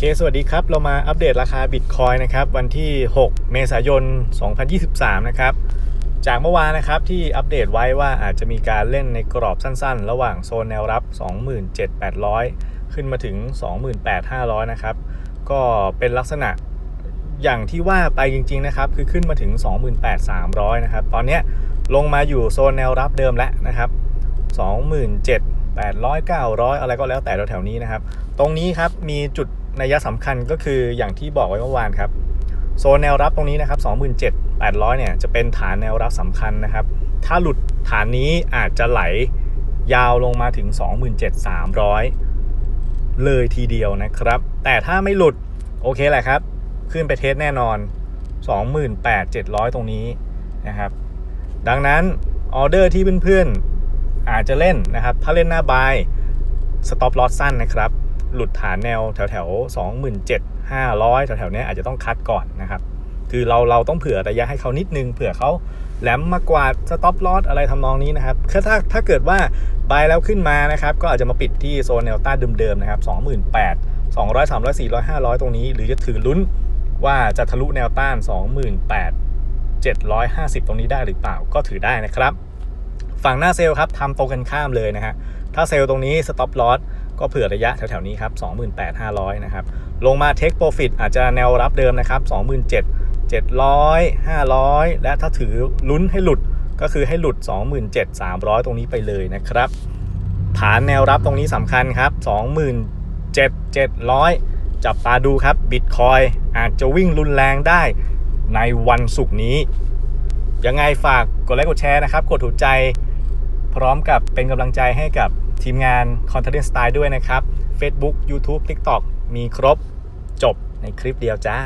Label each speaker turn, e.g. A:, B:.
A: เค สวัสดีครับ เรามาอัปเดตราคาบิตคอยนะครับ วันที่ 6 เมษายน 2023 นะครับ จากเมื่อวานนะครับที่อัปเดตไว้ว่าอาจจะมีการเล่นในกรอบสั้นๆ ระหว่างโซนแนวรับ 27,800 ขึ้นมาถึง 28,500 นะครับ ก็เป็นลักษณะอย่างที่ว่าไปจริง ๆ นะครับ คือขึ้นมาถึง 28,300 นะครับ ตอนนี้ลงมาอยู่โซนแนวรับเดิมแล้วนะครับ27,800 900 อะไรก็แล้วแต่แถวๆนี้นะครับ ตรงนี้ครับมีจุด นัยสำคัญก็คืออย่างที่บอกไว้เมื่อวานครับ โซนแนวรับตรงนี้นะครับ27,800 เนี่ยจะเป็นฐานแนวรับสำคัญนะครับ ถ้าหลุดฐานนี้อาจจะไหลยาวลงมาถึง 27,300 เลยทีเดียวนะครับ แต่ถ้าไม่หลุดโอเคแหละครับ ขึ้นไปเทสแน่นอน 28,700 ตรงนี้นะครับ ดังนั้นออเดอร์ที่เพื่อนๆอาจจะเล่นนะครับ ถ้าเล่นหน้าบายสต็อปลอสสั้นนะครับ หลุดฐานแนวแถวแถว27,500แถวแถวเนี้ยอาจจะต้องคัดก่อนนะครับ คือเราเราต้องเผื่อระยะให้เขานิดนึงเผื่อเขาแหลมมากวาดสต็อปลอสอะไรทำนองนี้นะครับคือถ้าถ้าเกิดว่าบายแล้วขึ้นมานะครับ ก็อาจจะมาปิดที่โซนแนวต้านเดิมๆนะครับ28,000 200 300 400 500ตรงนี้ หรือจะถือลุ้นว่าจะทะลุแนวต้าน28,000 750ตรงนี้ได้หรือเปล่าก็ถือได้นะครับ ฝั่งหน้าเซลล์ครับทำตรงกันข้ามเลยนะฮะถ้าเซลล์ตรงนี้ stop loss ก็เผื่อระยะแถวๆนี้ครับ 28,500 นะครับ ลงมา take profit อาจจะแนวรับเดิมนะครับ 27,700 500 และถ้าถือลุ้นให้หลุดก็คือให้หลุด 27,300 ตรงนี้ไปเลยนะครับ ฐานแนวรับตรงนี้สำคัญครับ 27,700 จับตาดูครับ Bitcoin อาจจะวิ่งรุนแรงได้ในวันศุกร์นี้ ยังไงฝากกดไลค์กดแชร์นะครับ กดถูกใจ พร้อมกับเป็นกำลังใจให้กับทีมงาน Content Style ด้วยนะครับ Facebook YouTube TikTok มีครบจบในคลิปเดียวจ้า